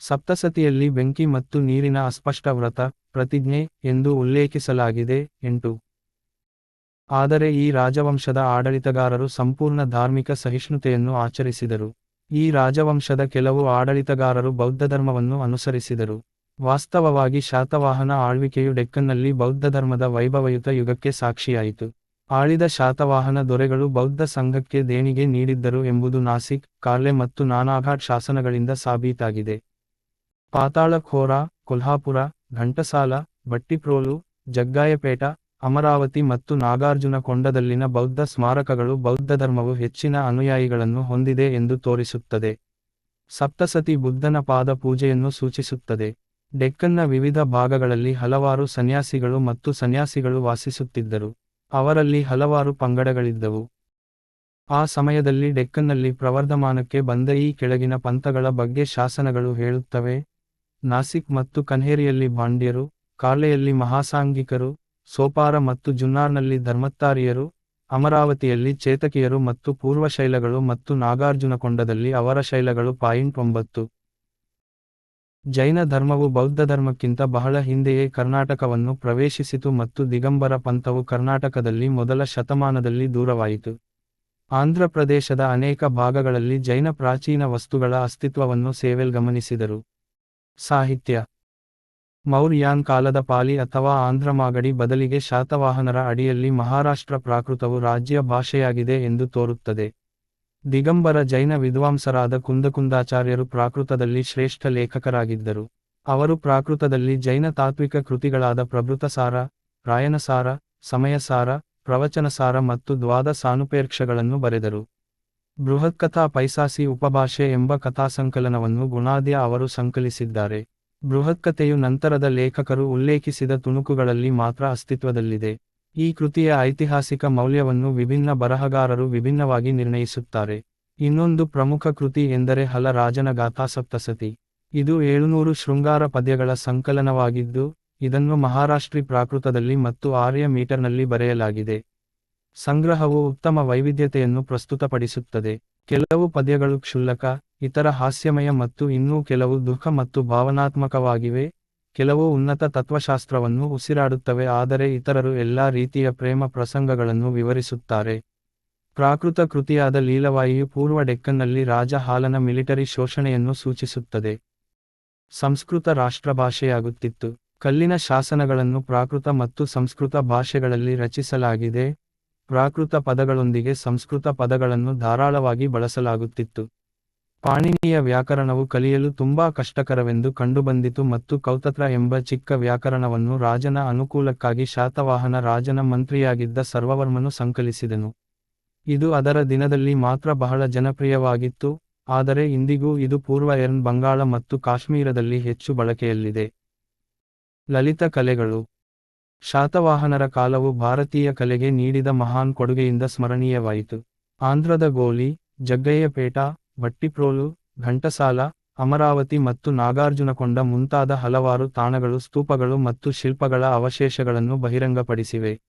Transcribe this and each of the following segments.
ಸಪ್ತಸತಿಯಲ್ಲಿ ಬೆಂಕಿ ಮತ್ತು ನೀರಿನ ಅಸ್ಪಷ್ಟ ವ್ರತ ಪ್ರತಿಜ್ಞೆ ಎಂದು ಉಲ್ಲೇಖಿಸಲಾಗಿದೆ, ಎಂಟು. ಆದರೆ ಈ ರಾಜವಂಶದ ಆಡಳಿತಗಾರರು ಸಂಪೂರ್ಣ ಧಾರ್ಮಿಕ ಸಹಿಷ್ಣುತೆಯನ್ನು ಆಚರಿಸಿದರು. ಈ ರಾಜವಂಶದ ಕೆಲವು ಆಡಳಿತಗಾರರು ಬೌದ್ಧಧರ್ಮವನ್ನು ಅನುಸರಿಸಿದರು. ವಾಸ್ತವವಾಗಿ ಶಾತವಾಹನ ಆಳ್ವಿಕೆಯು ಡೆಕ್ಕನ್ನಲ್ಲಿ ಬೌದ್ಧಧರ್ಮದ ವೈಭವಯುತ ಯುಗಕ್ಕೆ ಸಾಕ್ಷಿಯಾಯಿತು. ಆಳಿದ ಶಾತವಾಹನ ದೊರೆಗಳು ಬೌದ್ಧ ಸಂಘಕ್ಕೆ ದೇಣಿಗೆ ನೀಡಿದ್ದರು ಎಂಬುದು ನಾಸಿಕ್, ಕಾರ್ಲೆ ಮತ್ತು ನಾನಾಘಾಟ್ ಶಾಸನಗಳಿಂದ ಸಾಬೀತಾಗಿದೆ. ಪಾತಾಳಖೋರ, ಕೊಲ್ಹಾಪುರ, ಘಂಟಸಾಲ ಬಟ್ಟಿಪ್ರೋಲು ಜಗ್ಗಾಯಪೇಟ, ಅಮರಾವತಿ ಮತ್ತು ನಾಗಾರ್ಜುನ ಕೊಂಡದಲ್ಲಿನ ಬೌದ್ಧ ಸ್ಮಾರಕಗಳು ಬೌದ್ಧಧರ್ಮವು ಹೆಚ್ಚಿನ ಅನುಯಾಯಿಗಳನ್ನು ಹೊಂದಿದೆ ಎಂದು ತೋರಿಸುತ್ತದೆ. ಸಪ್ತಸತಿ ಬುದ್ಧನ ಪಾದ ಪೂಜೆಯನ್ನು ಸೂಚಿಸುತ್ತದೆ. ಡೆಕ್ಕನ್ನ ವಿವಿಧ ಭಾಗಗಳಲ್ಲಿ ಹಲವಾರು ಸನ್ಯಾಸಿಗಳು ಮತ್ತು ಸನ್ಯಾಸಿಗಳು ವಾಸಿಸುತ್ತಿದ್ದರು. ಅವರಲ್ಲಿ ಹಲವಾರು ಪಂಗಡಗಳಿದ್ದವು. ಆ ಸಮಯದಲ್ಲಿ ಡೆಕ್ಕನ್ನಲ್ಲಿ ಪ್ರವರ್ಧಮಾನಕ್ಕೆ ಬಂದ ಈ ಕೆಳಗಿನ ಪಂಥಗಳ ಬಗ್ಗೆ ಶಾಸನಗಳು ಹೇಳುತ್ತವೆ. ನಾಸಿಕ್ ಮತ್ತು ಕನ್ಹೇರಿಯಲ್ಲಿ ಭಾಂಡ್ಯರು ಕಾಲೆಯಲ್ಲಿ ಮಹಾಸಾಂಗಿಕರು ಸೋಪಾರ ಮತ್ತು ಜುನ್ನಾರ್ನಲ್ಲಿ ಧರ್ಮತ್ತಾರಿಯರು, ಅಮರಾವತಿಯಲ್ಲಿ ಚೇತಕಿಯರು ಮತ್ತು ಪೂರ್ವಶೈಲಗಳು ಮತ್ತು ನಾಗಾರ್ಜುನಕೊಂಡದಲ್ಲಿ ಅವರ ಶೈಲಗಳು ಪಾಯಿಂಟ್ ಒಂಬತ್ತು. ಜೈನ ಧರ್ಮವು ಬೌದ್ಧ ಧರ್ಮಕ್ಕಿಂತ ಬಹಳ ಹಿಂದೆಯೇ ಕರ್ನಾಟಕವನ್ನು ಪ್ರವೇಶಿಸಿತು ಮತ್ತು ದಿಗಂಬರ ಪಂಥವು ಕರ್ನಾಟಕದಲ್ಲಿ ಮೊದಲ ಶತಮಾನದಲ್ಲಿ ದೂರವಾಯಿತು. ಆಂಧ್ರಪ್ರದೇಶದ ಅನೇಕ ಭಾಗಗಳಲ್ಲಿ ಜೈನ ಪ್ರಾಚೀನ ವಸ್ತುಗಳ ಅಸ್ತಿತ್ವವನ್ನು ಸೇವೆಲ್ ಗಮನಿಸಿದರು. ಸಾಹಿತ್ಯ. ಮೌರ್ಯಾನ್ ಕಾಲದ ಪಾಲಿ ಅಥವಾ ಆಂಧ್ರ ಮಾಗಡಿ ಬದಲಿಗೆ ಶಾತವಾಹನರ ಅಡಿಯಲ್ಲಿ ಮಹಾರಾಷ್ಟ್ರ ಪ್ರಾಕೃತವು ರಾಜ್ಯ ಭಾಷೆಯಾಗಿದೆ ಎಂದು ತೋರುತ್ತದೆ. ದಿಗಂಬರ ಜೈನ ವಿದ್ವಾಂಸರಾದ ಕುಂದಕುಂದಾಚಾರ್ಯರು ಪ್ರಾಕೃತದಲ್ಲಿ ಶ್ರೇಷ್ಠ ಲೇಖಕರಾಗಿದ್ದರು. ಅವರು ಪ್ರಾಕೃತದಲ್ಲಿ ಜೈನ ತಾತ್ವಿಕ ಕೃತಿಗಳಾದ ಪ್ರಭೃತಸಾರ, ರಾಯನಸಾರ, ಸಮಯಸಾರ, ಪ್ರವಚನಸಾರ ಮತ್ತು ದ್ವಾದ ಸಾನುಪೇಕ್ಷಗಳನ್ನು ಬರೆದರು. ಬೃಹತ್ಕಥಾ ಪೈಸಾಸಿ ಉಪಭಾಷೆ ಎಂಬ ಕಥಾಸಂಕಲನವನ್ನು ಗುಣಾದ್ಯ ಅವರು ಸಂಕಲಿಸಿದ್ದಾರೆ. ಬೃಹತ್ಕಥೆಯು ನಂತರದ ಲೇಖಕರು ಉಲ್ಲೇಖಿಸಿದ ತುಣುಕುಗಳಲ್ಲಿ ಮಾತ್ರ ಅಸ್ತಿತ್ವದಲ್ಲಿದೆ. ಈ ಕೃತಿಯ ಐತಿಹಾಸಿಕ ಮೌಲ್ಯವನ್ನು ವಿಭಿನ್ನ ಬರಹಗಾರರು ವಿಭಿನ್ನವಾಗಿ ನಿರ್ಣಯಿಸುತ್ತಾರೆ. ಇನ್ನೊಂದು ಪ್ರಮುಖ ಕೃತಿ ಎಂದರೆ ಹಲ ರಾಜನ ಗಾಥಾ ಸಪ್ತಸತಿ. ಇದು ಏಳುನೂರು ಶೃಂಗಾರ ಪದ್ಯಗಳ ಸಂಕಲನವಾಗಿದ್ದು, ಇದನ್ನು ಮಹಾರಾಷ್ಟ್ರಿ ಪ್ರಾಕೃತದಲ್ಲಿ ಮತ್ತು ಆರ್ಯ ಮೀಟರ್ನಲ್ಲಿ ಬರೆಯಲಾಗಿದೆ. ಸಂಗ್ರಹವು ಉತ್ತಮ ವೈವಿಧ್ಯತೆಯನ್ನು ಪ್ರಸ್ತುತಪಡಿಸುತ್ತದೆ. ಕೆಲವು ಪದ್ಯಗಳು ಕ್ಷುಲ್ಲಕ, ಇತರ ಹಾಸ್ಯಮಯ ಮತ್ತು ಇನ್ನೂ ಕೆಲವು ದುಃಖ ಮತ್ತು ಭಾವನಾತ್ಮಕವಾಗಿವೆ. ಕೆಲವು ಉನ್ನತ ತತ್ವಶಾಸ್ತ್ರವನ್ನು ಉಸಿರಾಡುತ್ತವೆ, ಆದರೆ ಇತರರು ಎಲ್ಲಾ ರೀತಿಯ ಪ್ರೇಮ ಪ್ರಸಂಗಗಳನ್ನು ವಿವರಿಸುತ್ತಾರೆ. ಪ್ರಾಕೃತ ಕೃತಿಯಾದ ಲೀಲವಾಯಿಯು ಪೂರ್ವ ಡೆಕ್ಕನ್ನಲ್ಲಿ ರಾಜ ಹಾಲನ ಮಿಲಿಟರಿ ಶೋಷಣೆಯನ್ನು ಸೂಚಿಸುತ್ತದೆ. ಸಂಸ್ಕೃತ ರಾಷ್ಟ್ರಭಾಷೆಯಾಗುತ್ತಿತ್ತು. ಕಲ್ಲಿನ ಶಾಸನಗಳನ್ನು ಪ್ರಾಕೃತ ಮತ್ತು ಸಂಸ್ಕೃತ ಭಾಷೆಗಳಲ್ಲಿ ರಚಿಸಲಾಗಿದೆ. ಪ್ರಾಕೃತ ಪದಗಳೊಂದಿಗೆ ಸಂಸ್ಕೃತ ಪದಗಳನ್ನು ಧಾರಾಳವಾಗಿ ಬಳಸಲಾಗುತ್ತಿತ್ತು. ಪಾಣಿನಿಯ ವ್ಯಾಕರಣವು ಕಲಿಯಲು ತುಂಬಾ ಕಷ್ಟಕರವೆಂದು ಕಂಡುಬಂದಿತು ಮತ್ತು ಕೌತತ್ರ ಎಂಬ ಚಿಕ್ಕ ವ್ಯಾಕರಣವನ್ನು ರಾಜನ ಅನುಕೂಲಕ್ಕಾಗಿ ಶಾತವಾಹನ ರಾಜನ ಮಂತ್ರಿಯಾಗಿದ್ದ ಸರ್ವವರ್ಮನು ಸಂಕಲಿಸಿದನು. ಇದು ಅದರ ದಿನದಲ್ಲಿ ಮಾತ್ರ ಬಹಳ ಜನಪ್ರಿಯವಾಗಿತ್ತು, ಆದರೆ ಇಂದಿಗೂ ಇದು ಪೂರ್ವ ಎರ್ನ್ ಬಂಗಾಳ ಮತ್ತು ಕಾಶ್ಮೀರದಲ್ಲಿ ಹೆಚ್ಚು ಬಳಕೆಯಲ್ಲಿದೆ. ಲಲಿತ ಕಲೆಗಳು ಶಾತವಾಹನರ ಕಾಲವು ಭಾರತೀಯ ಕಲೆಗೆ ನೀಡಿದ ಮಹಾನ್ ಕೊಡುಗೆಯಿಂದ ಸ್ಮರಣೀಯವಾಯಿತು. ಆಂಧ್ರದ ಗೋಲಿ ಜಗ್ಗಯ್ಯಪೇಟ ಭಟ್ಟಿಪ್ರೋಲು, ಘಂಟಸಾಲ, ಅಮರಾವತಿ ಮತ್ತು ನಾಗಾರ್ಜುನಕೊಂಡ ಮುಂತಾದ ಹಲವಾರು ತಾಣಗಳು, ಸ್ತೂಪಗಳು ಮತ್ತು ಶಿಲ್ಪಗಳ ಅವಶೇಷಗಳನ್ನು ಬಹಿರಂಗಪಡಿಸಿವೆ.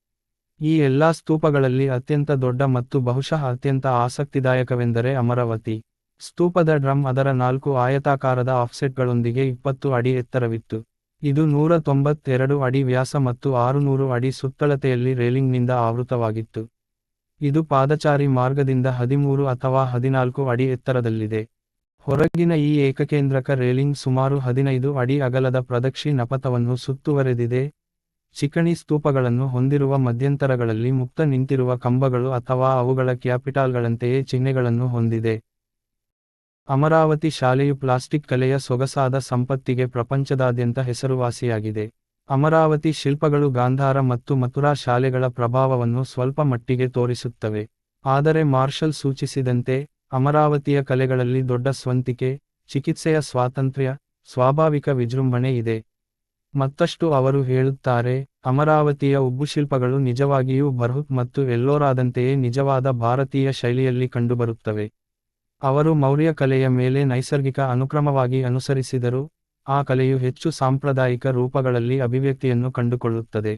ಈ ಎಲ್ಲಾ ಸ್ತೂಪಗಳಲ್ಲಿ ಅತ್ಯಂತ ದೊಡ್ಡ ಮತ್ತು ಬಹುಶಃ ಅತ್ಯಂತ ಆಸಕ್ತಿದಾಯಕವೆಂದರೆ ಅಮರಾವತಿ. ಸ್ತೂಪದ ಡ್ರಮ್ ಅದರ ನಾಲ್ಕು ಆಯತಾಕಾರದ ಆಫ್ಸೆಟ್ಗಳೊಂದಿಗೆ ಇಪ್ಪತ್ತು ಅಡಿ ಎತ್ತರವಿತ್ತು. ಇದು ನೂರ ತೊಂಬತ್ತೆರಡು ಅಡಿ ವ್ಯಾಸ ಮತ್ತು ಆರುನೂರು ಅಡಿ ಸುತ್ತಳತೆಯಲ್ಲಿ ರೇಲಿಂಗ್ನಿಂದ ಆವೃತವಾಗಿತ್ತು. ಇದು ಪಾದಚಾರಿ ಮಾರ್ಗದಿಂದ ಹದಿಮೂರು ಅಥವಾ ಹದಿನಾಲ್ಕು ಅಡಿ ಎತ್ತರದಲ್ಲಿದೆ. ಹೊರಗಿನ ಈ ಏಕಕೇಂದ್ರಕ ರೇಲಿಂಗ್ ಸುಮಾರು ಹದಿನೈದು ಅಡಿ ಅಗಲದ ಪ್ರದಕ್ಷಿ ನಪಥವನ್ನು ಸುತ್ತುವರೆದಿದೆ. ಚಿಕಣಿ ಸ್ತೂಪಗಳನ್ನು ಹೊಂದಿರುವ ಮಧ್ಯಂತರಗಳಲ್ಲಿ ಮುಕ್ತ ನಿಂತಿರುವ ಕಂಬಗಳು ಅಥವಾ ಅವುಗಳ ಕ್ಯಾಪಿಟಾಲ್ಗಳಂತೆಯೇ ಚಿಹ್ನೆಗಳನ್ನು ಹೊಂದಿದೆ. ಅಮರಾವತಿ ಶಾಲೆಯು ಪ್ಲಾಸ್ಟಿಕ್ ಕಲೆಯ ಸೊಗಸಾದ ಸಂಪತ್ತಿಗೆ ಪ್ರಪಂಚದಾದ್ಯಂತ ಹೆಸರುವಾಸಿಯಾಗಿದೆ. ಅಮರಾವತಿ ಶಿಲ್ಪಗಳು ಗಾಂಧಾರ ಮತ್ತು ಮಥುರಾ ಶಾಲೆಗಳ ಪ್ರಭಾವವನ್ನು ಸ್ವಲ್ಪ ಮಟ್ಟಿಗೆ ತೋರಿಸುತ್ತವೆ. ಆದರೆ ಮಾರ್ಷಲ್ ಸೂಚಿಸಿದಂತೆ, ಅಮರಾವತಿಯ ಕಲೆಗಳಲ್ಲಿ ದೊಡ್ಡ ಸ್ವಂತಿಕೆ, ಚಿಕಿತ್ಸೆಯ ಸ್ವಾತಂತ್ರ್ಯ, ಸ್ವಾಭಾವಿಕ ವಿಜೃಂಭಣೆ ಇದೆ. ಮತ್ತಷ್ಟು ಅವರು ಹೇಳುತ್ತಾರೆ, ಅಮರಾವತಿಯ ಉಬ್ಬುಶಿಲ್ಪಗಳು ನಿಜವಾಗಿಯೂ ಬರ್ಹುತ್ ಮತ್ತು ಎಲ್ಲೋರಾದಂತೆಯೇ ನಿಜವಾದ ಭಾರತೀಯ ಶೈಲಿಯಲ್ಲಿ ಕಂಡುಬರುತ್ತವೆ. ಅವರು ಮೌರ್ಯ ಕಲೆಯ ಮೇಲೆ ನೈಸರ್ಗಿಕ ಅನುಕ್ರಮವಾಗಿ ಅನುಸರಿಸಿದರು, ಆ ಕಲೆಯು ಹೆಚ್ಚು ಸಾಂಪ್ರದಾಯಿಕ ರೂಪಗಳಲ್ಲಿ ಅಭಿವ್ಯಕ್ತಿಯನ್ನು ಕಂಡುಕೊಳ್ಳುತ್ತದೆ.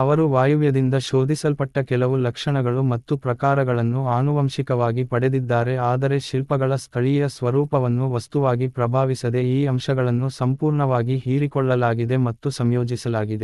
ಅವರು ವಾಯುವ್ಯದಿಂದ ಶೋಧಿಸಲ್ಪಟ್ಟ ಕೆಲವು ಲಕ್ಷಣಗಳು ಮತ್ತು ಪ್ರಕಾರಗಳನ್ನು ಆನುವಂಶಿಕವಾಗಿ ಪಡೆದಿದ್ದಾರೆ, ಆದರೆ ಶಿಲ್ಪಗಳ ಸ್ಥಳೀಯ ಸ್ವರೂಪವನ್ನು ವಸ್ತುವಾಗಿ ಪ್ರಭಾವಿಸದೆ ಈ ಅಂಶಗಳನ್ನು ಸಂಪೂರ್ಣವಾಗಿ ಹೀರಿಕೊಳ್ಳಲಾಗಿದೆ ಮತ್ತು ಸಂಯೋಜಿಸಲಾಗಿದೆ.